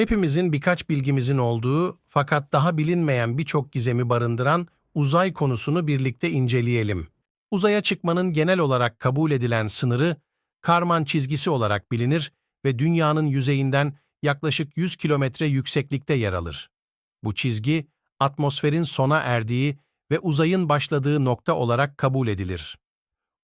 Hepimizin birkaç bilgimizin olduğu fakat daha bilinmeyen birçok gizemi barındıran uzay konusunu birlikte inceleyelim. Uzaya çıkmanın genel olarak kabul edilen sınırı Karman çizgisi olarak bilinir ve dünyanın yüzeyinden yaklaşık 100 kilometre yükseklikte yer alır. Bu çizgi atmosferin sona erdiği ve uzayın başladığı nokta olarak kabul edilir.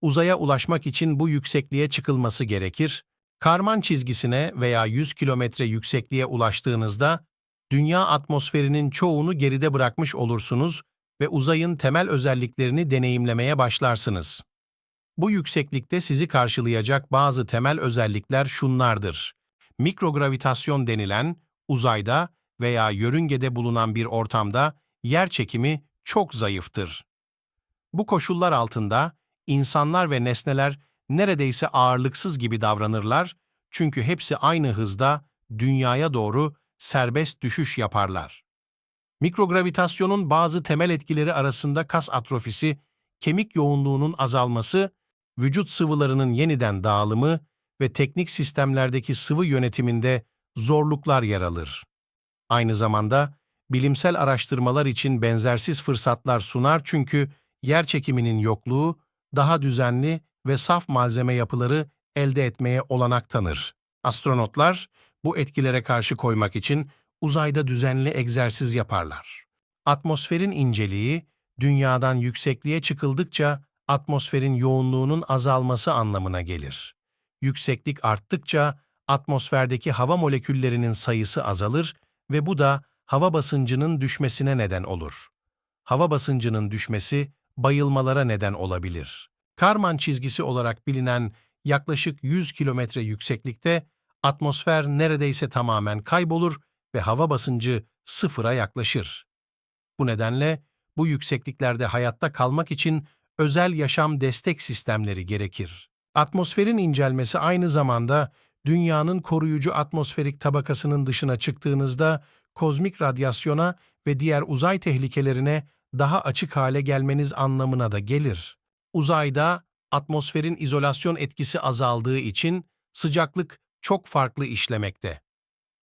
Uzaya ulaşmak için bu yüksekliğe çıkılması gerekir. Karman çizgisine veya 100 kilometre yüksekliğe ulaştığınızda dünya atmosferinin çoğunu geride bırakmış olursunuz ve uzayın temel özelliklerini deneyimlemeye başlarsınız. Bu yükseklikte sizi karşılayacak bazı temel özellikler şunlardır. Mikrogravitasyon denilen uzayda veya yörüngede bulunan bir ortamda yer çekimi çok zayıftır. Bu koşullar altında insanlar ve nesneler neredeyse ağırlıksız gibi davranırlar çünkü hepsi aynı hızda dünyaya doğru serbest düşüş yaparlar. Mikrogravitasyonun bazı temel etkileri arasında kas atrofisi, kemik yoğunluğunun azalması, vücut sıvılarının yeniden dağılımı ve teknik sistemlerdeki sıvı yönetiminde zorluklar yer alır. Aynı zamanda bilimsel araştırmalar için benzersiz fırsatlar sunar çünkü yer çekiminin yokluğu daha düzenli ve saf malzeme yapıları elde etmeye olanak tanır. Astronotlar bu etkilere karşı koymak için uzayda düzenli egzersiz yaparlar. Atmosferin inceliği, dünyadan yüksekliğe çıkıldıkça atmosferin yoğunluğunun azalması anlamına gelir. Yükseklik arttıkça atmosferdeki hava moleküllerinin sayısı azalır ve bu da hava basıncının düşmesine neden olur. Hava basıncının düşmesi bayılmalara neden olabilir. Karman çizgisi olarak bilinen yaklaşık 100 kilometre yükseklikte atmosfer neredeyse tamamen kaybolur ve hava basıncı sıfıra yaklaşır. Bu nedenle bu yüksekliklerde hayatta kalmak için özel yaşam destek sistemleri gerekir. Atmosferin incelmesi aynı zamanda dünyanın koruyucu atmosferik tabakasının dışına çıktığınızda kozmik radyasyona ve diğer uzay tehlikelerine daha açık hale gelmeniz anlamına da gelir. Uzayda atmosferin izolasyon etkisi azaldığı için sıcaklık çok farklı işlemekte.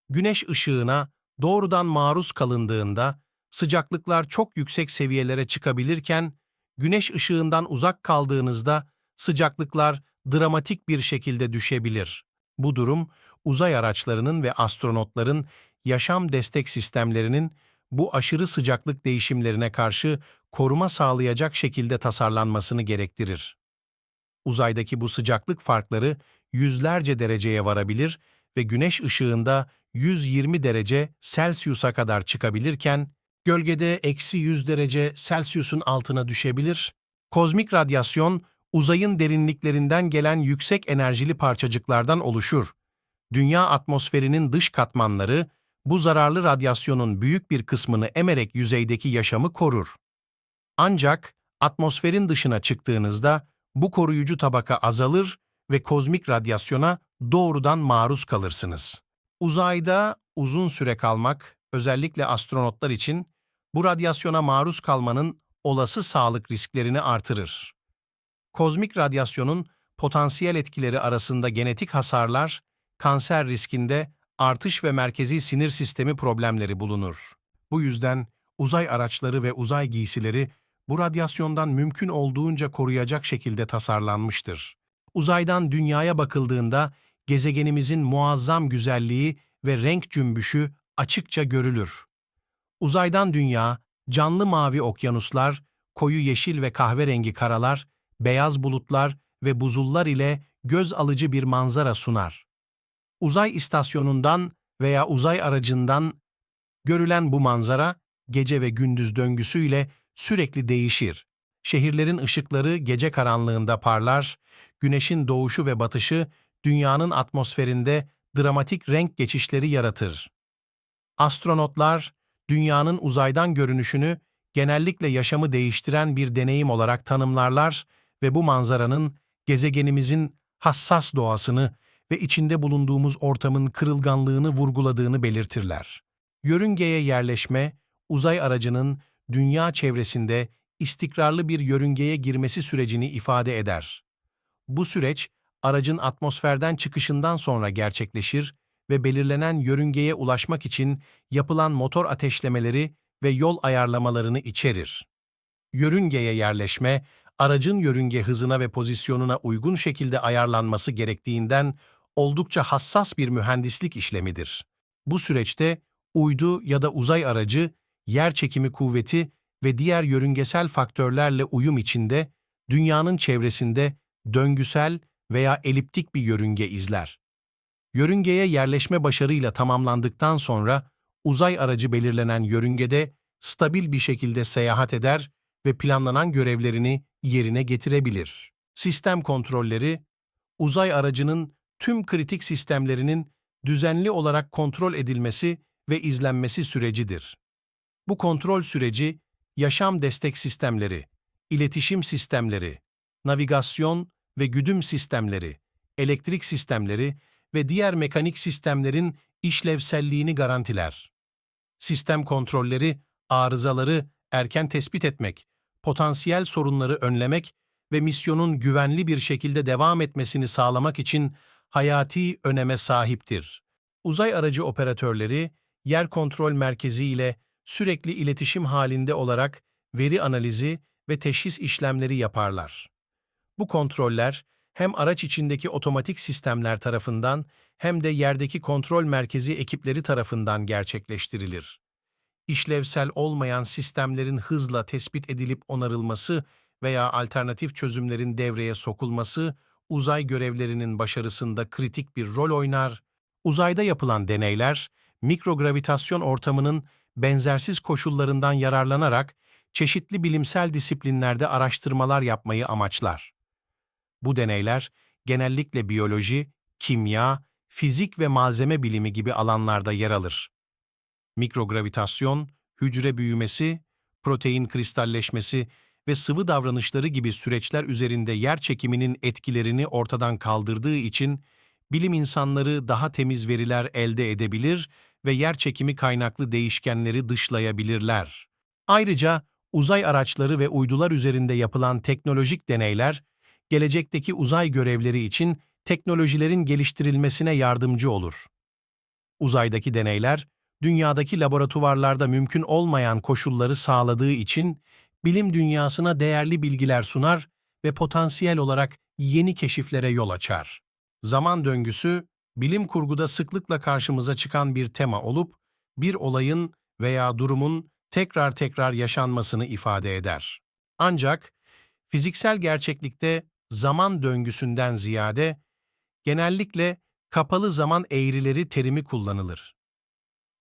Güneş ışığına doğrudan maruz kalındığında sıcaklıklar çok yüksek seviyelere çıkabilirken güneş ışığından uzak kaldığınızda sıcaklıklar dramatik bir şekilde düşebilir. Bu durum uzay araçlarının ve astronotların yaşam destek sistemlerinin bu aşırı sıcaklık değişimlerine karşı koruma sağlayacak şekilde tasarlanmasını gerektirir. Uzaydaki bu sıcaklık farkları yüzlerce dereceye varabilir ve güneş ışığında 120 derece Celsius'a kadar çıkabilirken, gölgede eksi 100 derece Celsius'un altına düşebilir. Kozmik radyasyon, uzayın derinliklerinden gelen yüksek enerjili parçacıklardan oluşur. Dünya atmosferinin dış katmanları, bu zararlı radyasyonun büyük bir kısmını emerek yüzeydeki yaşamı korur. Ancak atmosferin dışına çıktığınızda bu koruyucu tabaka azalır ve kozmik radyasyona doğrudan maruz kalırsınız. Uzayda uzun süre kalmak, özellikle astronotlar için bu radyasyona maruz kalmanın olası sağlık risklerini artırır. Kozmik radyasyonun potansiyel etkileri arasında genetik hasarlar, kanser riskinde artış ve merkezi sinir sistemi problemleri bulunur. Bu yüzden uzay araçları ve uzay giysileri bu radyasyondan mümkün olduğunca koruyacak şekilde tasarlanmıştır. Uzaydan dünyaya bakıldığında gezegenimizin muazzam güzelliği ve renk cümbüşü açıkça görülür. Uzaydan dünya, canlı mavi okyanuslar, koyu yeşil ve kahverengi karalar, beyaz bulutlar ve buzullar ile göz alıcı bir manzara sunar. Uzay istasyonundan veya uzay aracından görülen bu manzara, gece ve gündüz döngüsüyle sürekli değişir. Şehirlerin ışıkları gece karanlığında parlar, güneşin doğuşu ve batışı dünyanın atmosferinde dramatik renk geçişleri yaratır. Astronotlar, dünyanın uzaydan görünüşünü genellikle yaşamı değiştiren bir deneyim olarak tanımlarlar ve bu manzaranın gezegenimizin hassas doğasını ve içinde bulunduğumuz ortamın kırılganlığını vurguladığını belirtirler. Yörüngeye yerleşme, uzay aracının dünya çevresinde istikrarlı bir yörüngeye girmesi sürecini ifade eder. Bu süreç, aracın atmosferden çıkışından sonra gerçekleşir ve belirlenen yörüngeye ulaşmak için yapılan motor ateşlemeleri ve yol ayarlamalarını içerir. Yörüngeye yerleşme, aracın yörünge hızına ve pozisyonuna uygun şekilde ayarlanması gerektiğinden oldukça hassas bir mühendislik işlemidir. Bu süreçte uydu ya da uzay aracı, yer çekimi kuvveti ve diğer yörüngesel faktörlerle uyum içinde dünyanın çevresinde döngüsel veya eliptik bir yörünge izler. Yörüngeye yerleşme başarıyla tamamlandıktan sonra uzay aracı belirlenen yörüngede stabil bir şekilde seyahat eder ve planlanan görevlerini yerine getirebilir. Sistem kontrolleri, uzay aracının tüm kritik sistemlerinin düzenli olarak kontrol edilmesi ve izlenmesi sürecidir. Bu kontrol süreci, yaşam destek sistemleri, iletişim sistemleri, navigasyon ve güdüm sistemleri, elektrik sistemleri ve diğer mekanik sistemlerin işlevselliğini garantiler. Sistem kontrolleri, arızaları erken tespit etmek, potansiyel sorunları önlemek ve misyonun güvenli bir şekilde devam etmesini sağlamak için hayati öneme sahiptir. Uzay aracı operatörleri, yer kontrol merkezi ile sürekli iletişim halinde olarak veri analizi ve teşhis işlemleri yaparlar. Bu kontroller hem araç içindeki otomatik sistemler tarafından hem de yerdeki kontrol merkezi ekipleri tarafından gerçekleştirilir. İşlevsel olmayan sistemlerin hızla tespit edilip onarılması veya alternatif çözümlerin devreye sokulması uzay görevlerinin başarısında kritik bir rol oynar. Uzayda yapılan deneyler, mikrogravitasyon ortamının benzersiz koşullarından yararlanarak çeşitli bilimsel disiplinlerde araştırmalar yapmayı amaçlar. Bu deneyler genellikle biyoloji, kimya, fizik ve malzeme bilimi gibi alanlarda yer alır. Mikrogravitasyon, hücre büyümesi, protein kristalleşmesi ve sıvı davranışları gibi süreçler üzerinde yer çekiminin etkilerini ortadan kaldırdığı için bilim insanları daha temiz veriler elde edebilir ve yer çekimi kaynaklı değişkenleri dışlayabilirler. Ayrıca uzay araçları ve uydular üzerinde yapılan teknolojik deneyler, gelecekteki uzay görevleri için teknolojilerin geliştirilmesine yardımcı olur. Uzaydaki deneyler, dünyadaki laboratuvarlarda mümkün olmayan koşulları sağladığı için bilim dünyasına değerli bilgiler sunar ve potansiyel olarak yeni keşiflere yol açar. Zaman döngüsü, bilim kurguda sıklıkla karşımıza çıkan bir tema olup, bir olayın veya durumun tekrar tekrar yaşanmasını ifade eder. Ancak fiziksel gerçeklikte zaman döngüsünden ziyade genellikle kapalı zaman eğrileri terimi kullanılır.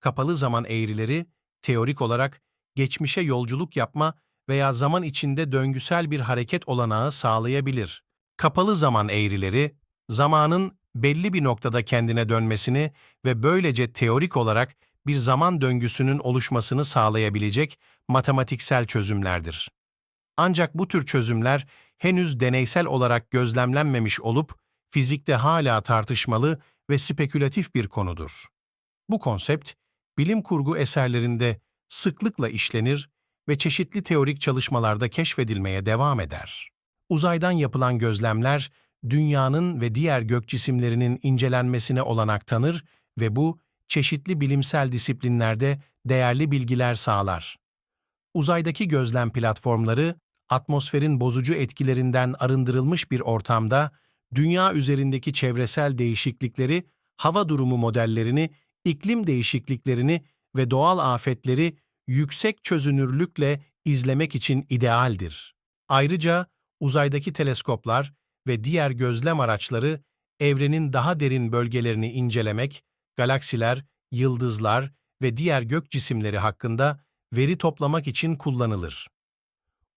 Kapalı zaman eğrileri teorik olarak geçmişe yolculuk yapma veya zaman içinde döngüsel bir hareket olanağı sağlayabilir. Kapalı zaman eğrileri, zamanın belli bir noktada kendine dönmesini ve böylece teorik olarak bir zaman döngüsünün oluşmasını sağlayabilecek matematiksel çözümlerdir. Ancak bu tür çözümler henüz deneysel olarak gözlemlenmemiş olup fizikte hala tartışmalı ve spekülatif bir konudur. Bu konsept, bilim kurgu eserlerinde sıklıkla işlenir ve çeşitli teorik çalışmalarda keşfedilmeye devam eder. Uzaydan yapılan gözlemler, dünyanın ve diğer gök cisimlerinin incelenmesine olanak tanır ve bu, çeşitli bilimsel disiplinlerde değerli bilgiler sağlar. Uzaydaki gözlem platformları, atmosferin bozucu etkilerinden arındırılmış bir ortamda, dünya üzerindeki çevresel değişiklikleri, hava durumu modellerini, iklim değişikliklerini ve doğal afetleri yüksek çözünürlükle izlemek için idealdir. Ayrıca uzaydaki teleskoplar ve diğer gözlem araçları evrenin daha derin bölgelerini incelemek, galaksiler, yıldızlar ve diğer gök cisimleri hakkında veri toplamak için kullanılır.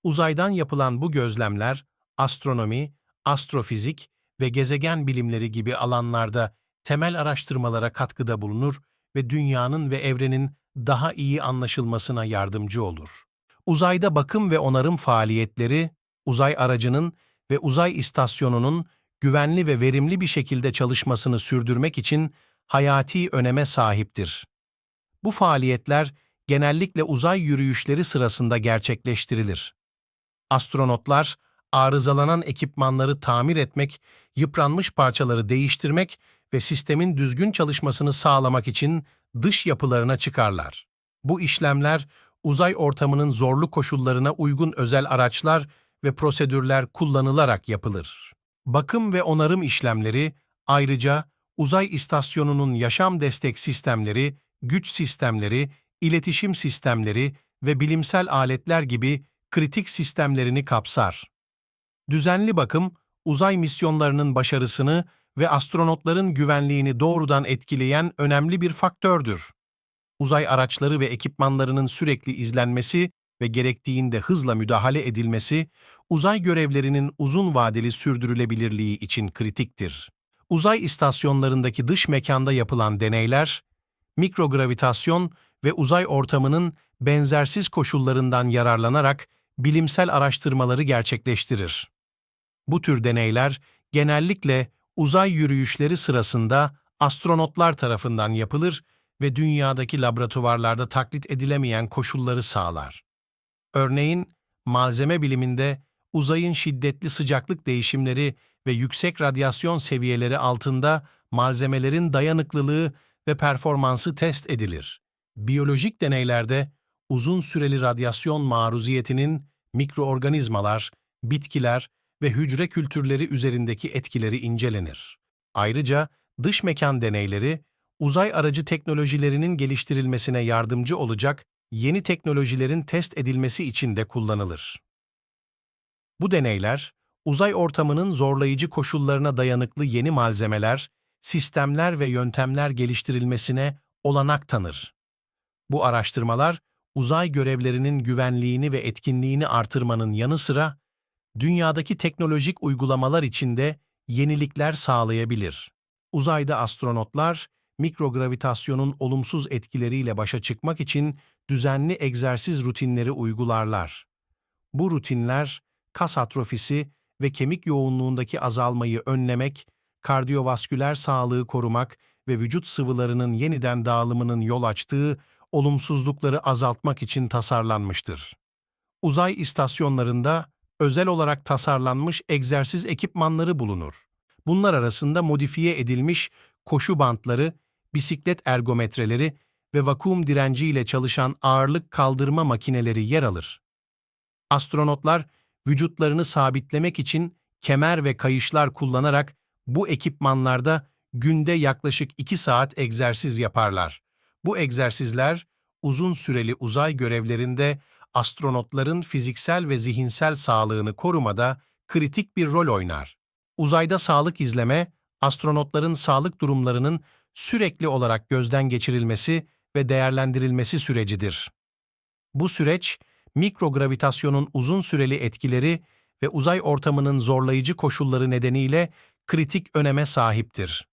Uzaydan yapılan bu gözlemler astronomi, astrofizik ve gezegen bilimleri gibi alanlarda temel araştırmalara katkıda bulunur ve dünyanın ve evrenin daha iyi anlaşılmasına yardımcı olur. Uzayda bakım ve onarım faaliyetleri, uzay aracının ve uzay istasyonunun güvenli ve verimli bir şekilde çalışmasını sürdürmek için hayati öneme sahiptir. Bu faaliyetler genellikle uzay yürüyüşleri sırasında gerçekleştirilir. Astronotlar, arızalanan ekipmanları tamir etmek, yıpranmış parçaları değiştirmek ve sistemin düzgün çalışmasını sağlamak için dış yapılarına çıkarlar. Bu işlemler uzay ortamının zorlu koşullarına uygun özel araçlar ve prosedürler kullanılarak yapılır. Bakım ve onarım işlemleri ayrıca uzay istasyonunun yaşam destek sistemleri, güç sistemleri, iletişim sistemleri ve bilimsel aletler gibi kritik sistemlerini kapsar. Düzenli bakım, uzay misyonlarının başarısını ve astronotların güvenliğini doğrudan etkileyen önemli bir faktördür. Uzay araçları ve ekipmanlarının sürekli izlenmesi ve gerektiğinde hızla müdahale edilmesi, uzay görevlerinin uzun vadeli sürdürülebilirliği için kritiktir. Uzay istasyonlarındaki dış mekanda yapılan deneyler, mikrogravitasyon ve uzay ortamının benzersiz koşullarından yararlanarak bilimsel araştırmaları gerçekleştirir. Bu tür deneyler genellikle uzay yürüyüşleri sırasında astronotlar tarafından yapılır ve dünyadaki laboratuvarlarda taklit edilemeyen koşulları sağlar. Örneğin, malzeme biliminde uzayın şiddetli sıcaklık değişimleri ve yüksek radyasyon seviyeleri altında malzemelerin dayanıklılığı ve performansı test edilir. Biyolojik deneylerde uzun süreli radyasyon maruziyetinin mikroorganizmalar, bitkiler ve hücre kültürleri üzerindeki etkileri incelenir. Ayrıca dış mekan deneyleri, uzay aracı teknolojilerinin geliştirilmesine yardımcı olacak yeni teknolojilerin test edilmesi için de kullanılır. Bu deneyler, uzay ortamının zorlayıcı koşullarına dayanıklı yeni malzemeler, sistemler ve yöntemler geliştirilmesine olanak tanır. Bu araştırmalar, uzay görevlerinin güvenliğini ve etkinliğini artırmanın yanı sıra, dünyadaki teknolojik uygulamalar içinde yenilikler sağlayabilir. Uzayda astronotlar, mikrogravitasyonun olumsuz etkileriyle başa çıkmak için düzenli egzersiz rutinleri uygularlar. Bu rutinler, kas atrofisi ve kemik yoğunluğundaki azalmayı önlemek, kardiyovasküler sağlığı korumak ve vücut sıvılarının yeniden dağılımının yol açtığı olumsuzlukları azaltmak için tasarlanmıştır. Uzay istasyonlarında özel olarak tasarlanmış egzersiz ekipmanları bulunur. Bunlar arasında modifiye edilmiş koşu bantları, bisiklet ergometreleri ve vakum direnciyle çalışan ağırlık kaldırma makineleri yer alır. Astronotlar vücutlarını sabitlemek için kemer ve kayışlar kullanarak bu ekipmanlarda günde yaklaşık 2 saat egzersiz yaparlar. Bu egzersizler uzun süreli uzay görevlerinde astronotların fiziksel ve zihinsel sağlığını korumada kritik bir rol oynar. Uzayda sağlık izleme, astronotların sağlık durumlarının sürekli olarak gözden geçirilmesi ve değerlendirilmesi sürecidir. Bu süreç, mikrogravitasyonun uzun süreli etkileri ve uzay ortamının zorlayıcı koşulları nedeniyle kritik öneme sahiptir.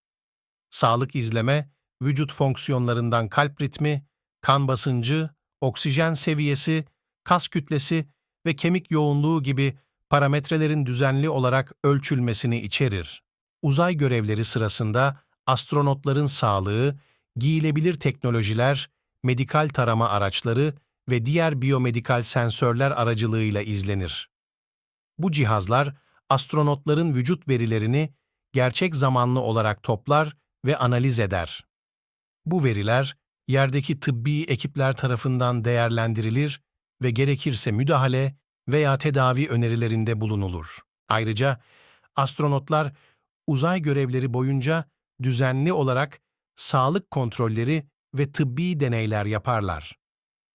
Sağlık izleme, vücut fonksiyonlarından kalp ritmi, kan basıncı, oksijen seviyesi, kas kütlesi ve kemik yoğunluğu gibi parametrelerin düzenli olarak ölçülmesini içerir. Uzay görevleri sırasında astronotların sağlığı, giyilebilir teknolojiler, medikal tarama araçları ve diğer biyomedikal sensörler aracılığıyla izlenir. Bu cihazlar astronotların vücut verilerini gerçek zamanlı olarak toplar ve analiz eder. Bu veriler yerdeki tıbbi ekipler tarafından değerlendirilir ve gerekirse müdahale veya tedavi önerilerinde bulunulur. Ayrıca astronotlar uzay görevleri boyunca düzenli olarak sağlık kontrolleri ve tıbbi deneyler yaparlar.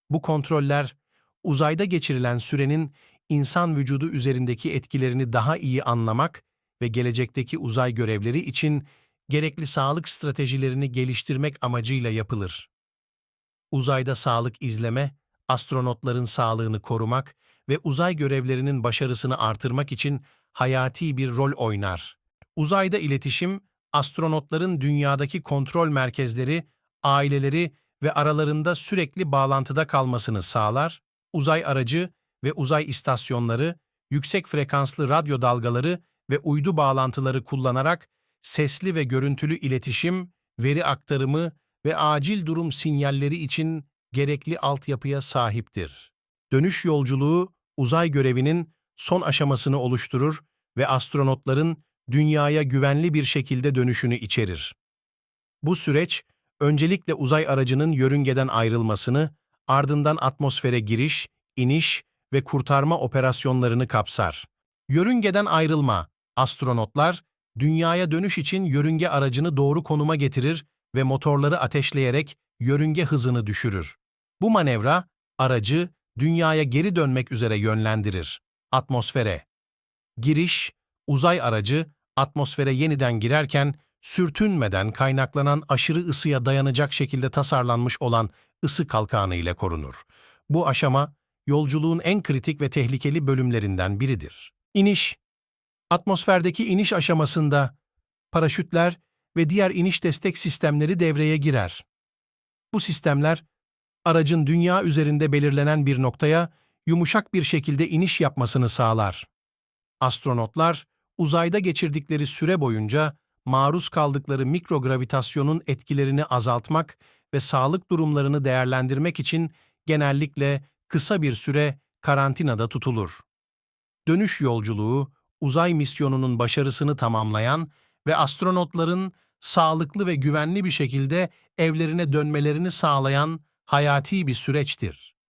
Bu kontroller uzayda geçirilen sürenin insan vücudu üzerindeki etkilerini daha iyi anlamak ve gelecekteki uzay görevleri için gerekli sağlık stratejilerini geliştirmek amacıyla yapılır. Uzayda sağlık izleme, astronotların sağlığını korumak ve uzay görevlerinin başarısını artırmak için hayati bir rol oynar. Uzayda iletişim, astronotların dünyadaki kontrol merkezleri, aileleri ve aralarında sürekli bağlantıda kalmasını sağlar, uzay aracı ve uzay istasyonları, yüksek frekanslı radyo dalgaları ve uydu bağlantıları kullanarak sesli ve görüntülü iletişim, veri aktarımı ve acil durum sinyalleri için gerekli altyapıya sahiptir. Dönüş yolculuğu, uzay görevinin son aşamasını oluşturur ve astronotların dünyaya güvenli bir şekilde dönüşünü içerir. Bu süreç, öncelikle uzay aracının yörüngeden ayrılmasını, ardından atmosfere giriş, iniş ve kurtarma operasyonlarını kapsar. Yörüngeden ayrılma, astronotlar, dünyaya dönüş için yörünge aracını doğru konuma getirir ve motorları ateşleyerek yörünge hızını düşürür. Bu manevra, aracı dünyaya geri dönmek üzere yönlendirir. Atmosfere Giriş, uzay aracı atmosfere yeniden girerken sürtünmeden kaynaklanan aşırı ısıya dayanacak şekilde tasarlanmış olan ısı kalkanı ile korunur. Bu aşama yolculuğun en kritik ve tehlikeli bölümlerinden biridir. İniş Atmosferdeki iniş aşamasında paraşütler ve diğer iniş destek sistemleri devreye girer. Bu sistemler aracın dünya üzerinde belirlenen bir noktaya yumuşak bir şekilde iniş yapmasını sağlar. Astronotlar, uzayda geçirdikleri süre boyunca maruz kaldıkları mikrogravitasyonun etkilerini azaltmak ve sağlık durumlarını değerlendirmek için genellikle kısa bir süre karantinada tutulur. Dönüş yolculuğu, uzay misyonunun başarısını tamamlayan ve astronotların sağlıklı ve güvenli bir şekilde evlerine dönmelerini sağlayan hayati bir süreçtir.